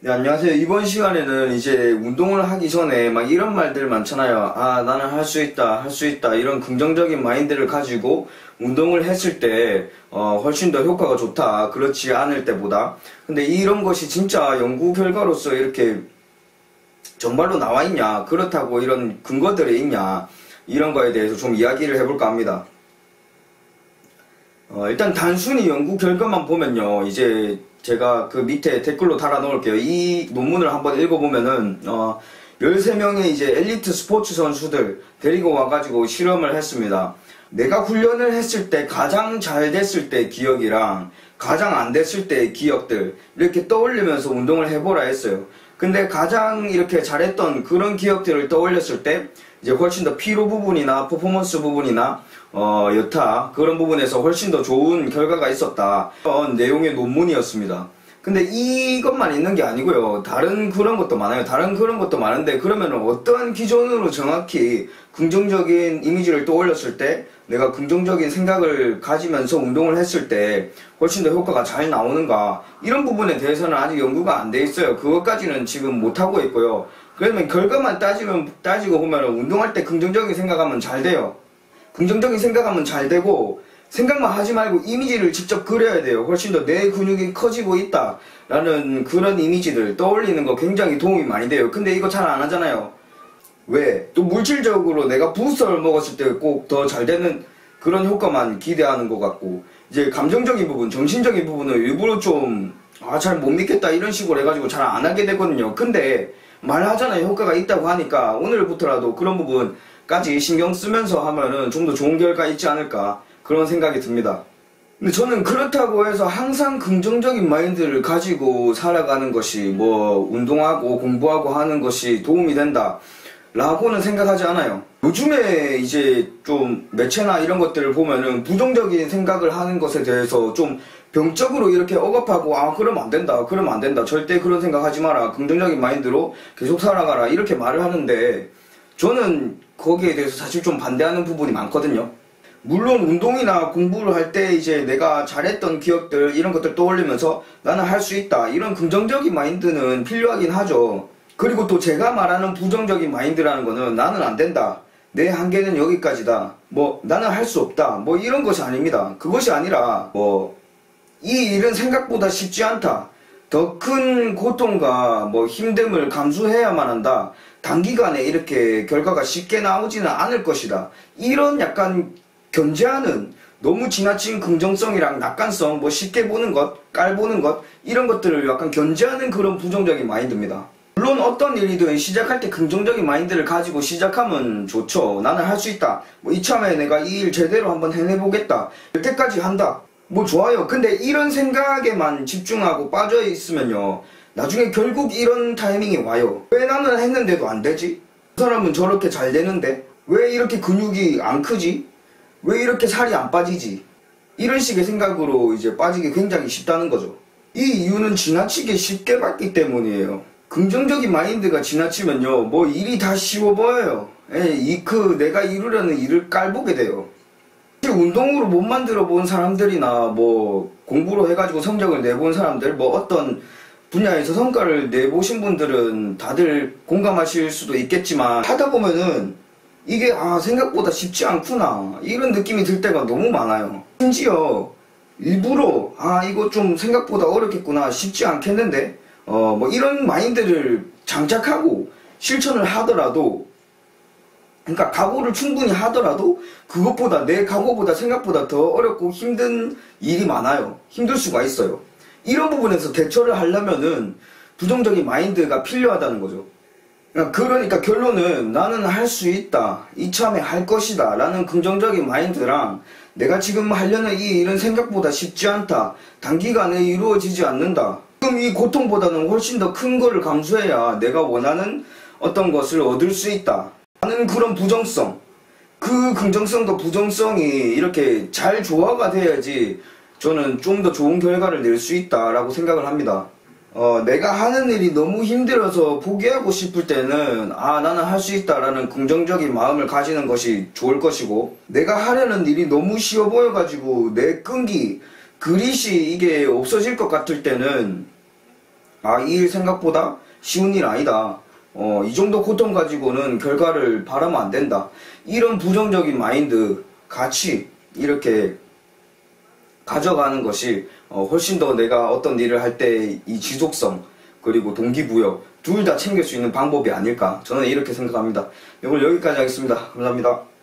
네, 안녕하세요. 이번 시간에는 이제 운동을 하기 전에 막 이런 말들 많잖아요. 아, 나는 할 수 있다, 할 수 있다. 이런 긍정적인 마인드를 가지고 운동을 했을 때, 어, 훨씬 더 효과가 좋다. 그렇지 않을 때보다. 근데 이런 것이 진짜 연구 결과로서 이렇게 정말로 나와 있냐, 그렇다고 이런 근거들이 있냐, 이런 거에 대해서 좀 이야기를 해볼까 합니다. 어, 일단 단순히 연구 결과만 보면요, 이제 제가 그 밑에 댓글로 달아 놓을게요. 이 논문을 한번 읽어보면은, 어, 13명의 이제 엘리트 스포츠 선수들 데리고 와가지고 실험을 했습니다. 내가 훈련을 했을 때 가장 잘 됐을 때 기억이랑 가장 안 됐을 때 기억들 이렇게 떠올리면서 운동을 해보라 했어요. 근데 가장 이렇게 잘했던 그런 기억들을 떠올렸을 때 이제 훨씬 더 피로 부분이나 퍼포먼스 부분이나 어, 여타 그런 부분에서 훨씬 더 좋은 결과가 있었다. 어, 내용의 논문이었습니다. 근데 이것만 있는 게 아니고요. 다른 그런 것도 많아요. 다른 그런 것도 많은데 그러면 어떤 기준으로 정확히 긍정적인 이미지를 떠올렸을 때 내가 긍정적인 생각을 가지면서 운동을 했을 때 훨씬 더 효과가 잘 나오는가 이런 부분에 대해서는 아직 연구가 안 돼 있어요. 그것까지는 지금 못 하고 있고요. 그러면 결과만 따지면 따지고 보면 운동할 때 긍정적인 생각하면 잘 돼요. 긍정적인 생각하면 잘 되고 생각만 하지 말고 이미지를 직접 그려야 돼요. 훨씬 더 내 근육이 커지고 있다. 라는 그런 이미지들 떠올리는 거 굉장히 도움이 많이 돼요. 근데 이거 잘 안 하잖아요. 왜? 또 물질적으로 내가 부스터를 먹었을 때 꼭 더 잘 되는 그런 효과만 기대하는 것 같고 이제 감정적인 부분, 정신적인 부분은 일부러 좀 아, 잘 못 믿겠다 이런 식으로 해가지고 잘 안 하게 되거든요. 근데 말하잖아요. 효과가 있다고 하니까 오늘부터라도 그런 부분까지 신경 쓰면서 하면은 좀 더 좋은 결과 있지 않을까 그런 생각이 듭니다. 근데 저는 그렇다고 해서 항상 긍정적인 마인드를 가지고 살아가는 것이 뭐 운동하고 공부하고 하는 것이 도움이 된다. 라고는 생각하지 않아요. 요즘에 이제 좀 매체나 이런 것들을 보면은 부정적인 생각을 하는 것에 대해서 좀 병적으로 이렇게 억압하고 아 그러면 안 된다 그러면 안 된다 절대 그런 생각하지 마라 긍정적인 마인드로 계속 살아가라 이렇게 말을 하는데 저는 거기에 대해서 사실 좀 반대하는 부분이 많거든요. 물론 운동이나 공부를 할 때 이제 내가 잘했던 기억들 이런 것들 떠올리면서 나는 할 수 있다 이런 긍정적인 마인드는 필요하긴 하죠. 그리고 또 제가 말하는 부정적인 마인드라는 거는 나는 안 된다. 내 한계는 여기까지다. 뭐 나는 할 수 없다. 뭐 이런 것이 아닙니다. 그것이 아니라 뭐 이 일은 생각보다 쉽지 않다. 더 큰 고통과 뭐 힘듦을 감수해야만 한다. 단기간에 이렇게 결과가 쉽게 나오지는 않을 것이다. 이런 약간 견제하는 너무 지나친 긍정성이랑 낙관성, 뭐 쉽게 보는 것, 깔보는 것, 이런 것들을 약간 견제하는 그런 부정적인 마인드입니다. 물론 어떤 일이든 시작할 때 긍정적인 마인드를 가지고 시작하면 좋죠. 나는 할 수 있다. 뭐 이참에 내가 이 일 제대로 한번 해내보겠다. 여태까지 한다. 뭐 좋아요. 근데 이런 생각에만 집중하고 빠져 있으면요. 나중에 결국 이런 타이밍이 와요. 왜 나는 했는데도 안 되지? 그 사람은 저렇게 잘 되는데? 왜 이렇게 근육이 안 크지? 왜 이렇게 살이 안 빠지지? 이런 식의 생각으로 이제 빠지기 굉장히 쉽다는 거죠. 이 이유는 지나치게 쉽게 받기 때문이에요. 긍정적인 마인드가 지나치면요, 뭐 일이 다 쉬워 보여요. 예, 이그 내가 이루려는 일을 깔보게 돼요. 운동으로 못 만들어 본 사람들이나 뭐 공부로 해가지고 성적을 내본 사람들, 뭐 어떤 분야에서 성과를 내보신 분들은 다들 공감하실 수도 있겠지만 하다 보면은 이게 아 생각보다 쉽지 않구나. 이런 느낌이 들 때가 너무 많아요. 심지어 일부러 아 이거 좀 생각보다 어렵겠구나 쉽지 않겠는데? 어 뭐 이런 마인드를 장착하고 실천을 하더라도 그러니까 각오를 충분히 하더라도 그것보다 내 각오보다 생각보다 더 어렵고 힘든 일이 많아요. 힘들 수가 있어요. 이런 부분에서 대처를 하려면은 부정적인 마인드가 필요하다는 거죠 그러니까 결론은 나는 할 수 있다. 이참에 할 것이다. 라는 긍정적인 마인드랑 내가 지금 하려는 이 일은 생각보다 쉽지 않다. 단기간에 이루어지지 않는다. 지금 이 고통보다는 훨씬 더 큰 거를 감수해야 내가 원하는 어떤 것을 얻을 수 있다. 라는 그런 부정성. 그 긍정성과 부정성이 이렇게 잘 조화가 돼야지 저는 좀 더 좋은 결과를 낼 수 있다라고 생각을 합니다. 어, 내가 하는 일이 너무 힘들어서 포기하고 싶을 때는 아 나는 할 수 있다라는 긍정적인 마음을 가지는 것이 좋을 것이고 내가 하려는 일이 너무 쉬워 보여가지고 내 끈기 그릿이 이게 없어질 것 같을 때는 아, 이 일 생각보다 쉬운 일 아니다. 어, 이 정도 고통 가지고는 결과를 바라면 안 된다. 이런 부정적인 마인드 같이 이렇게 가져가는 것이 어, 훨씬 더 내가 어떤 일을 할 때 이 지속성 그리고 동기부여 둘 다 챙길 수 있는 방법이 아닐까 저는 이렇게 생각합니다. 이걸 여기까지 하겠습니다. 감사합니다.